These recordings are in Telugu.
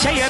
Sẽ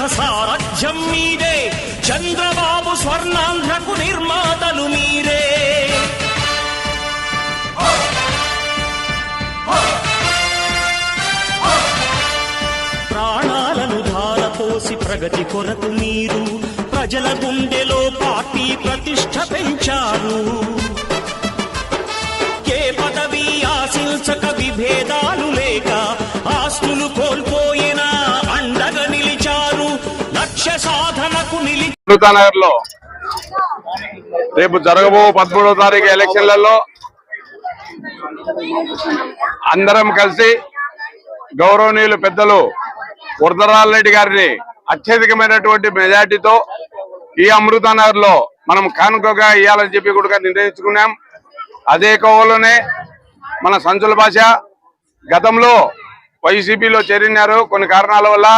జగ సారథ్యం మీదే చంద్రబాబు స్వర్ణాంధ్రకు నిర్మాతలు మీరే. ప్రాణాలను ధారపోసి ప్రగతి కొరకు మీరు ప్రజల గుండెలో పార్టీ ప్రతిష్ట పెంచారు. ఏ పదవి ఆశించక విభేదాలు లేక ఆస్తులు కోల్పోయి లక్ష్య సాధనకు లో రేపు జరగబో పదమూడవ తారీఖు ఎలక్షన్లలో అందరం కలిసి గౌరవనీయులు పెద్దలు వరదరాల్ రెడ్డి గారిని అత్యధికమైనటువంటి మెజార్టీతో ఈ అమృతనగర్లో మనం కానుకగా ఇవ్వాలని చెప్పి కూడా నిర్ణయించుకున్నాం. అదే కోవలోనే మన సంచుల భాష గతంలో వైసీపీలో చేరినారు. కొన్ని కారణాల వల్ల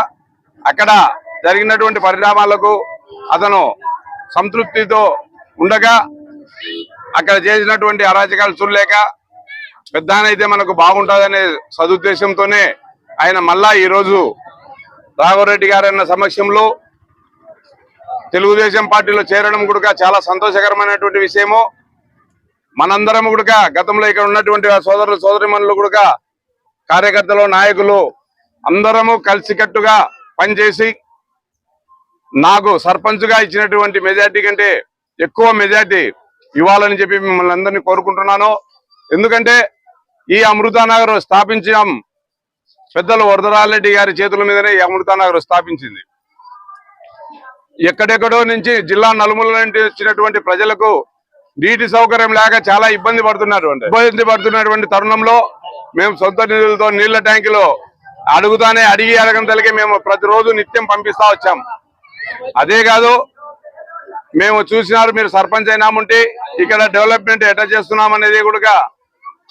అక్కడ జరిగినటువంటి పరిణామాలకు అతను సంతృప్తితో ఉండగా అక్కడ చేసినటువంటి అరాచకాలు చూడలేక పెద్దనైతే మనకు బాగుంటుందనే సదుద్దేశంతోనే ఆయన మళ్ళా ఈరోజు రాఘవరెడ్డి గారన్న అన్న సమక్షంలో తెలుగుదేశం పార్టీలో చేరడం కూడా చాలా సంతోషకరమైనటువంటి విషయము. మనందరం కూడా గతంలో ఇక్కడ ఉన్నటువంటి సోదరులు సోదరిమణులు కూడా కార్యకర్తలు నాయకులు అందరము కలిసికట్టుగా పనిచేసి నాకు సర్పంచ్గా ఇచ్చినటువంటి మెజార్టీ కంటే ఎక్కువ మెజార్టీ ఇవ్వాలని చెప్పి మిమ్మల్ని అందరినీ కోరుకుంటున్నాను. ఎందుకంటే ఈ అమృతానగర్ స్థాపించడం పెద్దలు వరదరాలరెడ్డి గారి చేతుల మీదనే ఈ అమృతానగర్ స్థాపించింది. ఎక్కడెక్కడో నుంచి జిల్లా నలుమూల నుండి వచ్చినటువంటి ప్రజలకు నీటి సౌకర్యం లేక చాలా ఇబ్బంది పడుతున్నారు ఇబ్బంది పడుతున్నటువంటి తరుణంలో మేము సొంత నిధులతో నీళ్ళ ట్యాంకులో అడుగుతానే అడిగి అడగడం తలిగి మేము ప్రతిరోజు నిత్యం పంపిస్తా వచ్చాం. అదే కాదు మేము చూసినారు మీరు సర్పంచ్ అయినాముంటే ఇక్కడ డెవలప్మెంట్ ఎట్లా చేస్తున్నాం అనేది కూడా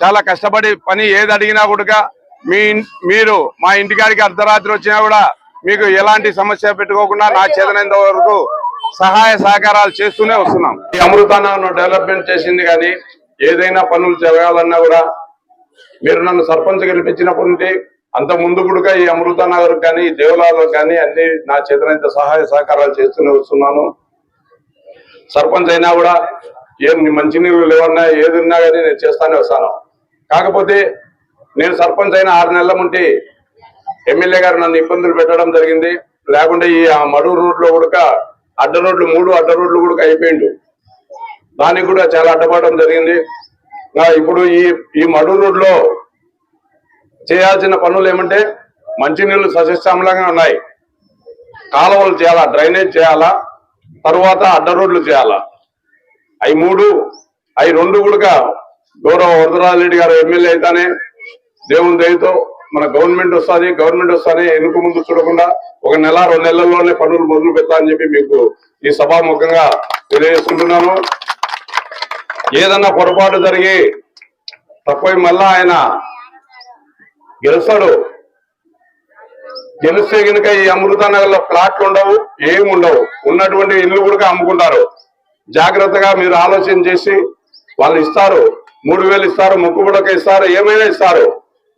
చాలా కష్టపడి పని ఏది అడిగినా కూడా మీ మీరు మా ఇంటికాడికి అర్ధరాత్రి వచ్చినా కూడా మీకు ఎలాంటి సమస్య పెట్టుకోకుండా నా చేతనంత వరకు సహాయ సహకారాలు చేస్తూనే వస్తున్నాం. ఈ అమృతానం డెవలప్మెంట్ చేసింది కానీ ఏదైనా పనులు జరగాలన్నా కూడా మీరు నన్ను సర్పంచ్ గెలిపించినప్పటి నుండి అంత ముందు కూడా ఈ అమృత నగర్ కానీ ఈ దేవాలయాలకు కానీ అన్ని నా చేతనైతే సహాయ సహకారాలు చేస్తూనే వస్తున్నాను. సర్పంచ్ అయినా కూడా ఏం మంచి నీళ్ళు లేవన్నా ఏది ఉన్నా కానీ నేను చేస్తానే వస్తాను. కాకపోతే నేను సర్పంచ్ అయిన ఆరు నెలల ముంటి ఎమ్మెల్యే గారు నన్ను ఇబ్బందులు పెట్టడం జరిగింది. లేకుంటే ఈ ఆ మడూరు రోడ్లో కూడా అడ్డ రోడ్లు మూడు అడ్డ రోడ్లు కూడా అయిపోయిండు. దానికి కూడా చాలా అడ్డపడడం జరిగింది. ఇప్పుడు ఈ ఈ మడు రోడ్లో చేయాల్సిన పనులు ఏమంటే మంచినీళ్ళు సస్యశ్యామలంగా ఉన్నాయి. కాలువలు చేయాలా డ్రైనేజ్ చేయాలా తర్వాత అడ్డ రోడ్లు చేయాలా? అవి మూడు అవి రెండు కూడా గౌరవ వరదరాజరెడ్డి గారు ఎమ్మెల్యే అయితేనే దేవుని దయతో మన గవర్నమెంట్ వస్తుంది గవర్నమెంట్ వస్తానే ఎన్నుక ముందు చూడకుండా ఒక నెల రెండు నెలల్లోనే పనులు మొదలు పెడతా చెప్పి మీకు ఈ సభాముఖంగా తెలియజేసుకుంటున్నాను. ఏదన్నా పొరపాటు జరిగి తప్పై మళ్ళా ఆయన గెలుస్తాడు. గెలిస్తే కనుక ఈ అమృతానగర్లో ప్లాట్లు ఉండవు ఏమి ఉండవు. ఉన్నటువంటి ఇల్లు కూడా అమ్ముకుంటారు. జాగ్రత్తగా మీరు ఆలోచన చేసి వాళ్ళు ఇస్తారు మూడు వేలు ఇస్తారు ముక్కుబుడక ఇస్తారు ఏమైనా ఇస్తారు.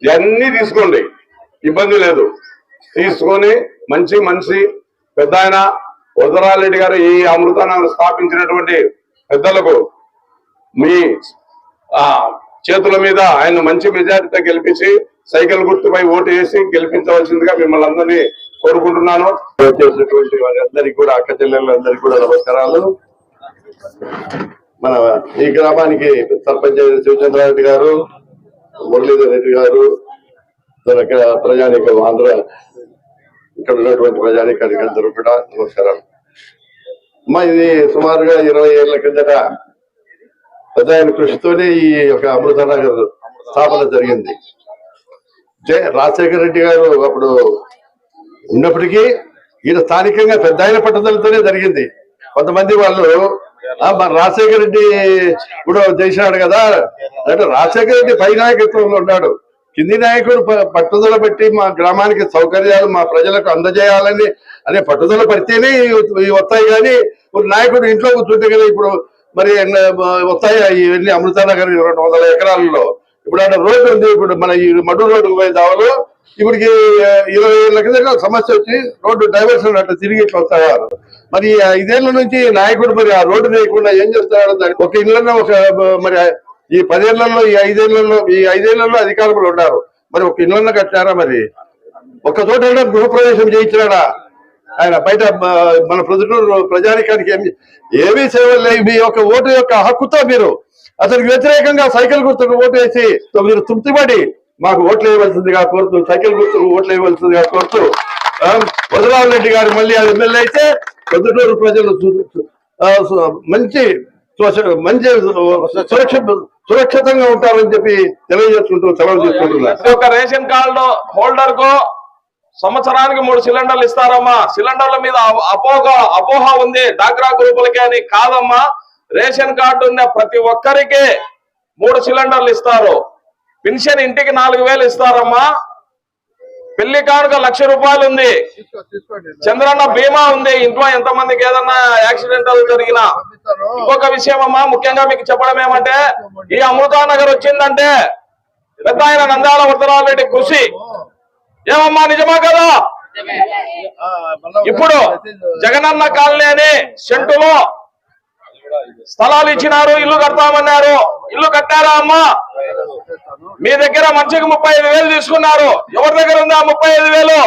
ఇవన్నీ తీసుకోండి. ఇబ్బంది లేదు. తీసుకొని మంచి మనిషి పెద్ద ఆయన వదరారెడ్డి గారు ఈ అమృతానగర్ స్థాపించినటువంటి పెద్దలకు మీ చేతుల మీద ఆయన మంచి మెజారిటీతో గెలిపించి సైకిల్ గుర్తుపై ఓటు వేసి గెలిపించవలసిందిగా మిమ్మల్ని అందరినీ కోరుకుంటున్నాను. చేసినటువంటి వారందరికీ కూడా అక్క చెల్లెళ్ళందరికీ కూడా నమస్కారాలు. మన ఈ గ్రామానికి సర్పంచ్ శివచంద్రారెడ్డి గారు మురళీధర్ రెడ్డి గారు ఇక్కడ ఆంధ్ర ఇక్కడ ఉన్నటువంటి ప్రజానీకానికి అందరూ కూడా నమస్కారాలు. అమ్మా ఇది సుమారుగా ఇరవై ఏళ్ళ కిందట పెద్ద ఆయన కృషితోనే ఈ యొక్క అమృతనగర్ స్థాపన జరిగింది. జయ రాజశేఖర రెడ్డి గారు అప్పుడు ఉన్నప్పటికీ ఈయన స్థానికంగా పెద్ద ఆయన పట్టుదలతోనే జరిగింది. కొంతమంది వాళ్ళు మన రాజశేఖర రెడ్డి కూడా చేసినాడు కదా. అంటే రాజశేఖర రెడ్డి పై నాయకత్వంలో ఉన్నాడు. కింది నాయకుడు ప- పట్టుదల పెట్టి మా గ్రామానికి సౌకర్యాలు మా ప్రజలకు అందజేయాలని అనే పట్టుదల పడితేనే ఇవి- వస్తాయి కానీ ఒక నాయకుడు ఇంట్లో కూర్చుంటే కదా ఇప్పుడు మరి ఎన్న- వస్తాయి ఇవన్నీ అమృతానగర్ రెండు వందల ఎకరాలలో. ఇప్పుడు అంటే రోడ్డు ఉంది ఇప్పుడు మన ఈ మడ్డు రోడ్డుకు పోయే దావలో ఇప్పటికి ఇరవై ఏళ్ళ కింద సమస్య వచ్చి రోడ్డు డైవర్షన్ అట్లా తిరిగి ఇట్లా వస్తారు మరి ఈ ఐదేళ్ళ నుంచి నాయకుడు మరి ఆ రోడ్డు వేయకుండా ఏం చేస్తున్నాడు దానికి ఒక ఇళ్ళలో ఒక మరి ఈ పదేళ్ళలో ఈ ఐదేళ్ళలో ఈ ఐదేళ్ళలో అధికారులు ఉన్నారు. మరి ఒక ఇళ్ళలో కట్టారా మరి? ఒక్క చోట అయినా గృహప్రవేశం చేయించినాడా ఆయన బయట మన ప్రజలు ప్రజానికానికి ఏమి ఏమీ సేవలు లేవు మీ యొక్క ఓటు యొక్క హక్కుతో మీరు అతనికి వ్యతిరేకంగా సైకిల్ గుర్తుకు ఓటు వేసి మీరు తృప్తిపడి మాకు ఓట్లు వేయవలసిందిగా కోరుతూ సైకిల్ గుర్తుకు ఓట్లు వేయవలసిందిగా కోరుతూ ఆ, వదరాల రెడ్డి గారు మళ్ళీ అది ఎమ్మెల్యే అయితే పొద్దుటూరు ప్రజలు మంచి మంచి సురక్ష సురక్షితంగా ఉంటారని చెప్పి తెలియజేసుకుంటూ సెలవు చేసుకుంటున్నారు ఒక్క రేషన్ కార్డు హోల్డర్కు సంవత్సరానికి మూడు సిలిండర్లు ఇస్తారమ్మా. సిలిండర్ల మీద అపోహ అపోహ ఉంది. డాక్రా గ్రూపులకి అని కాదమ్మా. రేషన్ కార్డు ఉన్న ప్రతి ఒక్కరికి మూడు సిలిండర్లు ఇస్తారు. పెన్షన్ ఇంటికి నాలుగు వేలు ఇస్తారమ్మా. పెళ్ళి కానుక లక్ష రూపాయలు ఉంది. చంద్రన్న బీమా ఉంది. ఇంట్లో ఎంత మందికి ఏదన్నా యాక్సిడెంటల్ జరిగినా. ఇంకొక విషయం అమ్మా ముఖ్యంగా మీకు చెప్పడం ఏమంటే ఈ అమృతానగర్ వచ్చిందంటే పెద్ద ఆయన నందాల ఉత్తరారెడ్డి కృషి. ఏమమ్మా నిజమా కదా? ఇప్పుడు జగనన్న కాలనీ అని సెంటులో స్థలాలు ఇచ్చినారు ఇల్లు కడతామన్నారు. ఇల్లు కట్టారా అమ్మా? మీ దగ్గర మంచికి ముప్పై ఐదు వేలు తీసుకున్నారు. ఎవరి దగ్గర ఉందా ముప్పై ఐదు వేలు?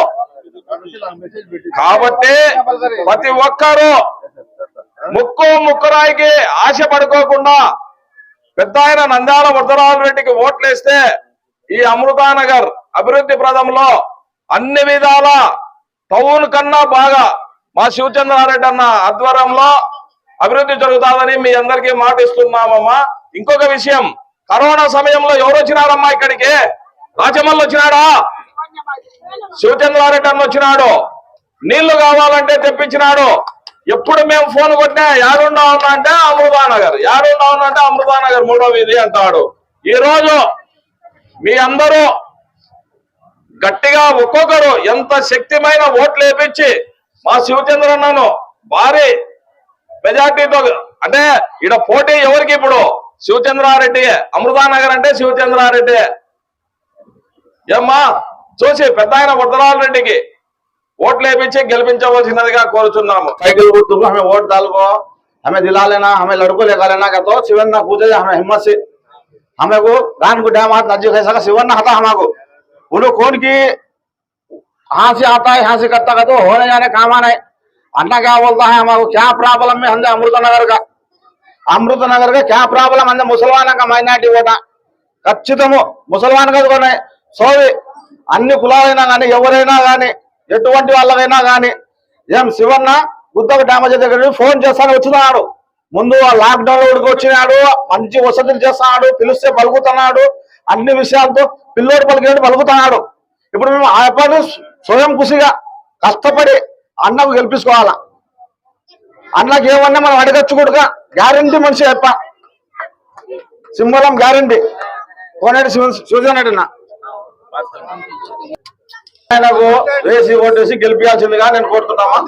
కాబట్టి ప్రతి ఒక్కరు ముక్కు ముక్కురాయికి ఆశ పడుకోకుండా పెద్ద ఆయన నంద్యాల వరదరాజు రెడ్డికి ఓట్లేస్తే ఈ అమృతానగర్ అభివృద్ధి ప్రదంలో అన్ని విధాల టౌన్ కన్నా బాగా మా శివచంద్రారెడ్డి అన్న ఆధ్వర్యంలో అభివృద్ధి జరుగుతాదని మీ అందరికీ మాటిస్తున్నామమ్మా. ఇంకొక విషయం కరోనా సమయంలో ఎవరు వచ్చినారమ్మా ఇక్కడికి? రాజమల్లు వచ్చినాడా? శివచంద్రారెడ్డి అన్న వచ్చినాడు. నీళ్ళు కావాలంటే తెప్పించినాడు. ఎప్పుడు మేము ఫోన్ కొట్టినా యాడుండా ఉన్నా అంటే అమృతానగర్ యాడుండా ఉన్నా అంటే అమృతానగర్ మూడో వీధి అంటాడు. ఈ రోజు మీ అందరూ గట్టిగా ఒక్కొక్కరు ఎంత శక్తిమైన ఓట్లు వేపించి మా శివచంద్ర అన్నను భారీ మెజార్టీతో అంటే ఈడ పోటీ ఎవరికి ఇప్పుడు? శివచంద్రారెడ్డి అమృతానగర్ అంటే శివచంద్రారెడ్డి ఏమ్మా చూసి పెద్ద ఆయన ఉత్తరాల రెడ్డికి ఓట్లు వేపించి గెలిపించవలసినదిగా కోరుచున్నాము. సైకిల్ గుర్తుకు ఆమె ఓటు తాలుకో ఆమె దిలాలేనా ఆమె లడుకు లేకాలేనా గతో శివన్న పూజ ఆమె హిమ్మస్ ఆమెకు దానికి డ్యామ్ నజ్జు శివన్న హత ఆమెకు को गान को डैम हाथ नजदीक है सका शिवन ना हता हमारे उन्हें कौन की यहाँ से आता है यहाँ से करता का तो होने जाने काम आना है अन्ना क्या बोलता है हमारे को क्या प्रॉब्लम है हमने अमृत नगर का अमृत नगर का क्या प्रॉब्लम हमने मुसलमान का माइनॉरिटी वोटा ఖచ్చితము ముసల్మాన్ కదా కొనే సోవి అన్ని కులాలైనా కానీ ఎవరైనా కానీ ఎటువంటి వాళ్ళకైనా కానీ ఏం శివన్న గుద్దకు డ్యామేజ్ దగ్గర ఫోన్ చేస్తాను వచ్చినాడు ముందు లాక్డౌన్ ఉడికి వచ్చినాడు మంచి వసతులు చేస్తున్నాడు పిలిస్తే పలుకుతున్నాడు అన్ని విషయాలతో పిల్లోడు పలికినట్టు పలుకుతున్నాడు. ఇప్పుడు మేము ఆ పని స్వయం కృషిగా కష్టపడి అన్నకు గెలిపించుకోవాలా? అన్నకి ఏమన్నా మనం అడగచ్చు కూడా గ్యారంటీ మనిషి చెప్ప సింబలం గ్యారంటీ. కోనేటి శివ శివజన్ రెడ్డి ఆయనకు వేసి ఓటేసి గెలిపించాల్సిందిగా నేను కోరుతున్నామా?